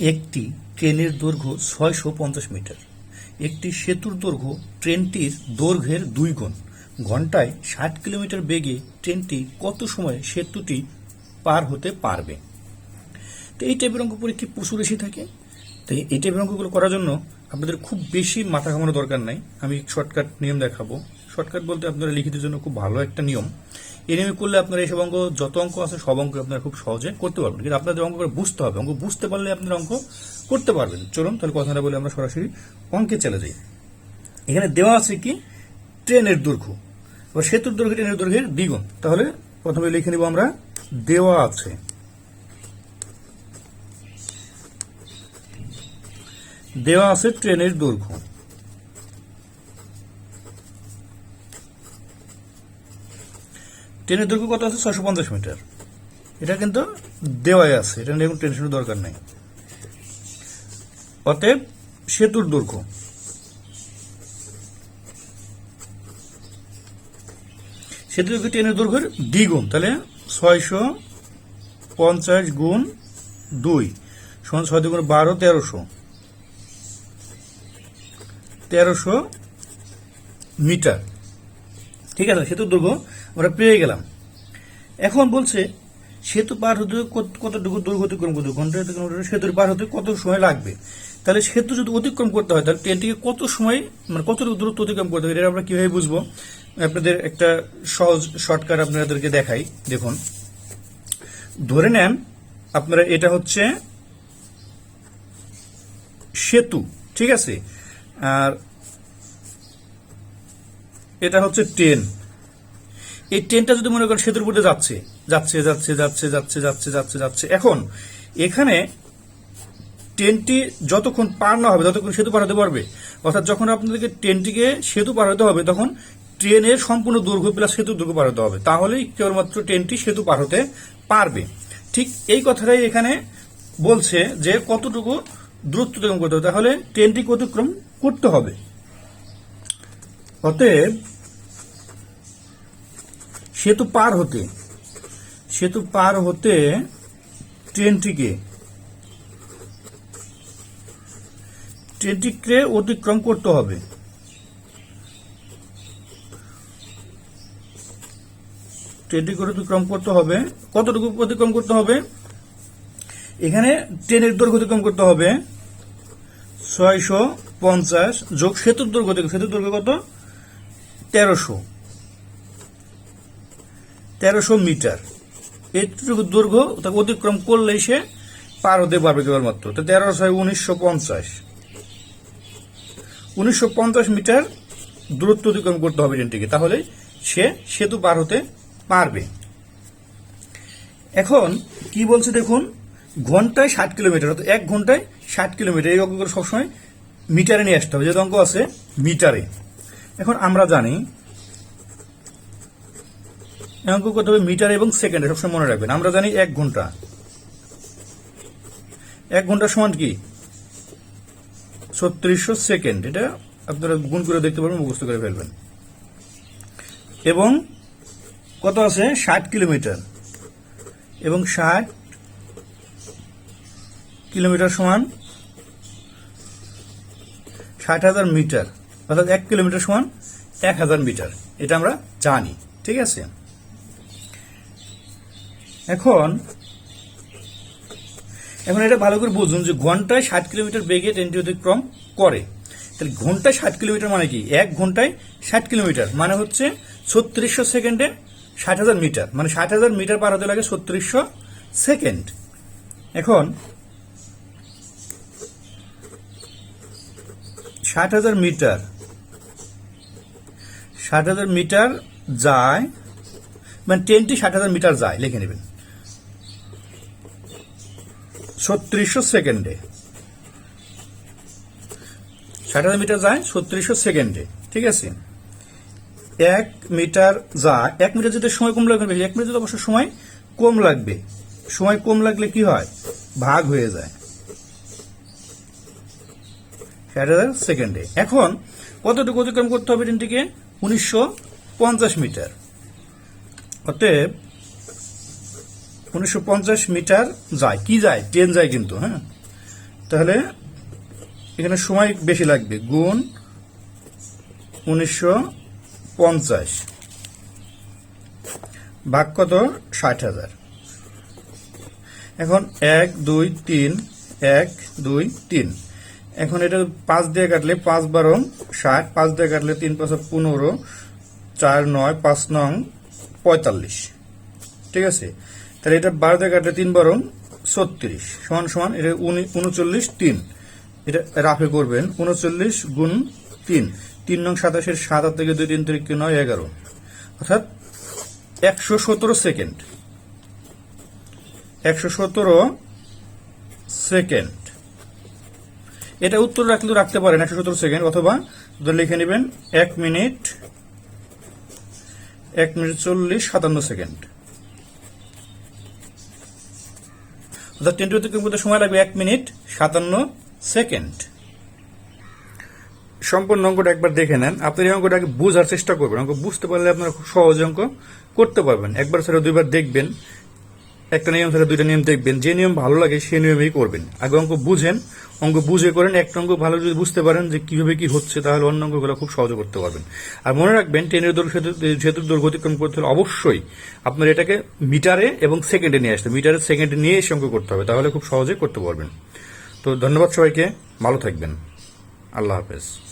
একটি ট্রেনের দৈর্ঘ্য ছয়শো পঞ্চাশ মিটার। একটি সেতুর দৈর্ঘ্য ট্রেনটির দৈর্ঘ্যের দুই গুণ। ঘন্টায় ষাট কিলোমিটার বেগে ট্রেনটি কত সময়ে সেতুটি পার হতে পারবে? তো এই টাইপের অঙ্ক পরীক্ষা প্রচুর বেশি থাকে। তো এই টাইপের অঙ্কগুলো করার জন্য আপনাদের খুব বেশি মাথা ঘামানোর দরকার নাই। আমি শর্টকাট নিয়ম দেখাবো। শর্টকাট বলতে আপনারা লিখিতের জন্য খুব ভালো একটা নিয়ম। এই নিয়মে করলে আপনারা এইসব অঙ্ক, যত অঙ্ক আছে সব অঙ্ক আপনারা খুব সহজে করতে পারবেন। কিন্তু আপনাদের অঙ্ক করে বুঝতে হবে। অঙ্ক বুঝতে পারলে আপনার অঙ্ক করতে পারবেন। চলুন, তাহলে কথাটা বলে আমরা সরাসরি অঙ্কে চলে যাই। এখানে দেওয়া আছে কি? ট্রেনের দৈর্ঘ্য। এবার সেতুর দৈর্ঘ্য, ট্রেনের দৈর্ঘ্যের দ্বিগুণ। তাহলে প্রথমে লিখে নিব আমরা, দেওয়া আছে। দেওয়া আছে ট্রেনের দৈর্ঘ্য। ট্রেনের দৈর্ঘ্য কত আছে? ছয়শো পঞ্চাশ মিটার। এটা কিন্তু দেওয়াই আছে। এটা নিয়ে কোনো টেনশনের দরকার নেই। অতএব সেতুর দৈর্ঘ্য। সেতুর দৈর্ঘ্য ট্রেনের দৈর্ঘ্যের দ্বিগুণ। তাহলে ছয়শো পঞ্চাশ গুণ দুই সমান ছয় দুগুণ বারো, তেরোশো। তেরোশো মিটার। ঠিক আছে? সেতুর দৈর্ঘ্য আমরা পেয়ে গেলাম। এখন বলছে, সেতু পার হতে কত- কতটুকু দৈর্ঘ্য অতিক্রম করতে? ঘণ্টা অতিক্রম সেতুর পার হতে কত সময় লাগবে? তাহলে সেতু যদি অতিক্রম করতে হয়, তাহলে ট্রেনটিকে কত সময় মানে কতটুকু দূরত্ব অতিক্রম করতে হবে? এটা আমরা কীভাবে বুঝব? আপনাদের একটা সহজ শর্টকাট আপনাদেরকে দেখাই, দেখুন। ধরে নেন, আপনারা এটা হচ্ছে সেতু, ঠিক আছে? আর এটা হচ্ছে ট্রেন। এই ট্রেনটা যদি মনে করেন সেতুর উপরে যাচ্ছে যাচ্ছে যাচ্ছে যাচ্ছে যাচ্ছে যাচ্ছে যাচ্ছে যাচ্ছে। এখন, এখানে ট্রেনটি যতক্ষণ পার না হবে, ততক্ষণ সেতু পার হতে পারবে। অর্থাৎ যখন আপনাদেরকে ট্রেনটিকে সেতু পার হতে হবে, তখন ট্রেনের সম্পূর্ণ দৈর্ঘ্য প্লাস সেতু দৈর্ঘ্য পার হতে হবে। তাহলেই কেবলমাত্র ট্রেনটি সেতু পার হতে পারবে। ঠিক এই কথাটাই এখানে বলছে যে কতটুকু দূরত্ব অতিক্রম করতে হবে। তাহলে ট্রেনটিকে অতিক্রম করতে হবে। অতএব সেতু পার হতে, সেতু পার হতে ট্রেনটিকে ট্রেনটিকে অতিক্রম করতে হবে। ট্রেনটিকে অতিক্রম করতে হবে। কতটুকু অতিক্রম করতে হবে? এখানে ট্রেনের দৈর্ঘ্য অতিক্রম করতে হবে ছয়শো পঞ্চাশ যোগ সেতুর দৈর্ঘ্য সেতুর দৈর্ঘ্য কত? তেরোশো। তেরোশো মিটার। এইটুকু দৈর্ঘ্য তাকে অতিক্রম করলেই সে পার হতে পারবে কেবলমাত্র। তো তেরোশো উনিশশো পঞ্চাশ। উনিশশো পঞ্চাশ মিটার দূরত্ব অতিক্রম করতে হবে ট্রেনটিকে তাহলে সে সেতু পার হতে পারবে। এখন কি বলছে দেখুন, ঘন্টায় ষাট কিলোমিটার, অর্থাৎ এক ঘন্টায় ষাট কিলোমিটার, এই অঙ্কগুলো সবসময় মিটারে নিয়ে আসতে হবে, যেহেতু অঙ্ক আছে মিটারে। এখন আমরা জানি অঙ্ক করতে হবে মিটার এবং সেকেন্ডে সবসময় মনে রাখবেন। আমরা জানি এক ঘণ্টা। এক ঘণ্টা সমান কি? ছত্রিশশো সেকেন্ড। এটা আপনারা গুণ করে দেখতে পারবেন, মুখস্থ করে ফেলবেন। এবং কত আছে? ষাট কিলোমিটার। এবং ষাট কিলোমিটার সমান ষাট হাজার মিটার। অর্থাৎ এক কিলোমিটার সমান এক হাজার মিটার। এটা আমরা জানি। ঠিক আছে? এখন এখন এটা ভালো করে বুঝুন যে ঘন্টায় ষাট কিলোমিটার বেগে ট্রেনটি অতিক্রম করে। তাহলে ঘন্টায় ষাট কিলোমিটার মানে কি? এক ঘন্টায় ষাট কিলোমিটার মানে হচ্ছে ছত্রিশশো সেকেন্ডে ষাট হাজার মিটার মানে ষাট হাজার মিটার পার হতে লাগে ছত্রিশশো সেকেন্ড। এখন, ষাট হাজার মিটার, ষাট হাজার মিটার যায় মানে ট্রেনটি ষাট হাজার মিটার যায়, লিখে নেবেন। ছত্রিশশো সেকেন্ডে। ষাট মিটার যায়, ছত্রিশশো সেকেন্ডে, ঠিক আছে? এক মিটার যায় এক মিটার যেতে সময় কম লাগবে, এক মিটার যেতে অবশ্য সময় কম লাগবে, সময় কম লাগলে কি হয়? ভাগ হয়ে যায়। ষাট হাজার সেকেন্ডে। এখন কতটুকু অতিক্রম করতে হবে ট্রেনটিকে? উনিশশো পঞ্চাশ মিটার। অতএব উনিশশো পঞ্চাশ মিটার যায়। কি যায়? ট্রেন যায় কিন্তু হ্যাঁ? তাহলে এখানে সময় বেশি লাগবে। গুণ উনিশশো পঞ্চাশ। ভাগ কত? ষাট হাজার। এখন এক, দুই, তিন, এক, দুই, তিন। এখন এটা পাঁচ দিয়ে কাটলে পাঁচ বারো, ষাট, পাঁচ দিয়ে কাটলে তিন পাঁচ পনেরো, চার নয়, পাঁচ নং পঁয়তাল্লিশ। ঠিক আছে? তাহলে এটা বারো কাটলে তিন বারো ছত্রিশ। সমান সমান এটা উনি- উনচল্লিশ তিন। এটা রাফে করবেন, উনচল্লিশ গুণ তিন। তিন নং সাতাশের সাত হাত থেকে দুই, তিন তারিখ নয়, এগারো। অর্থাৎ একশো সতেরো সেকেন্ড। একশো সতেরো সেকেন্ড। এটা উত্তর রাখলেও রাখতে পারেন একশো সতেরো সেকেন্ড, অথবা লিখে নেবেন এক মিনিট এক মিনিট চল্লিশ সাতান্ন সেকেন্ড। অর্থাৎ টেন টু কম্পিউটার সময় লাগবে এক মিনিট সাতান্ন সেকেন্ড। সম্পূর্ণ অঙ্কটা একবার দেখে নেন। আপনি এই অঙ্কটাকে বোঝার চেষ্টা করবেন। অঙ্ক বুঝতে পারলে আপনারা খুব সহজে অঙ্ক করতে পারবেন। একবার ছাড়া দুইবার দেখবেন। একটা নিয়ম ছাড়া দুইটা নিয়ম দেখবেন। যে নিয়ম ভালো লাগে সেই নিয়মেই করবেন। আগে অঙ্ক বুঝেন, অঙ্ক বুঝে করেন, একটা অঙ্ক ভালো যদি বুঝতে পারেন যে কীভাবে কি হচ্ছে, তাহলে অন্য অঙ্কগুলো খুব সহজে করতে পারবেন। আর মনে রাখবেন ট্রেনের দৈর্ঘ্য সেতু- দৈর্ঘ্য অতিক্রম করতে হলে অবশ্যই আপনার এটাকে মিটারে এবং সেকেন্ডে নিয়ে আসতে মিটারে সেকেন্ডে নিয়ে এসে অঙ্ক করতে হবে, তাহলে খুব সহজে করতে পারবেন। তো ধন্যবাদ সবাইকে, ভালো থাকবেন। আল্লাহ হাফেজ।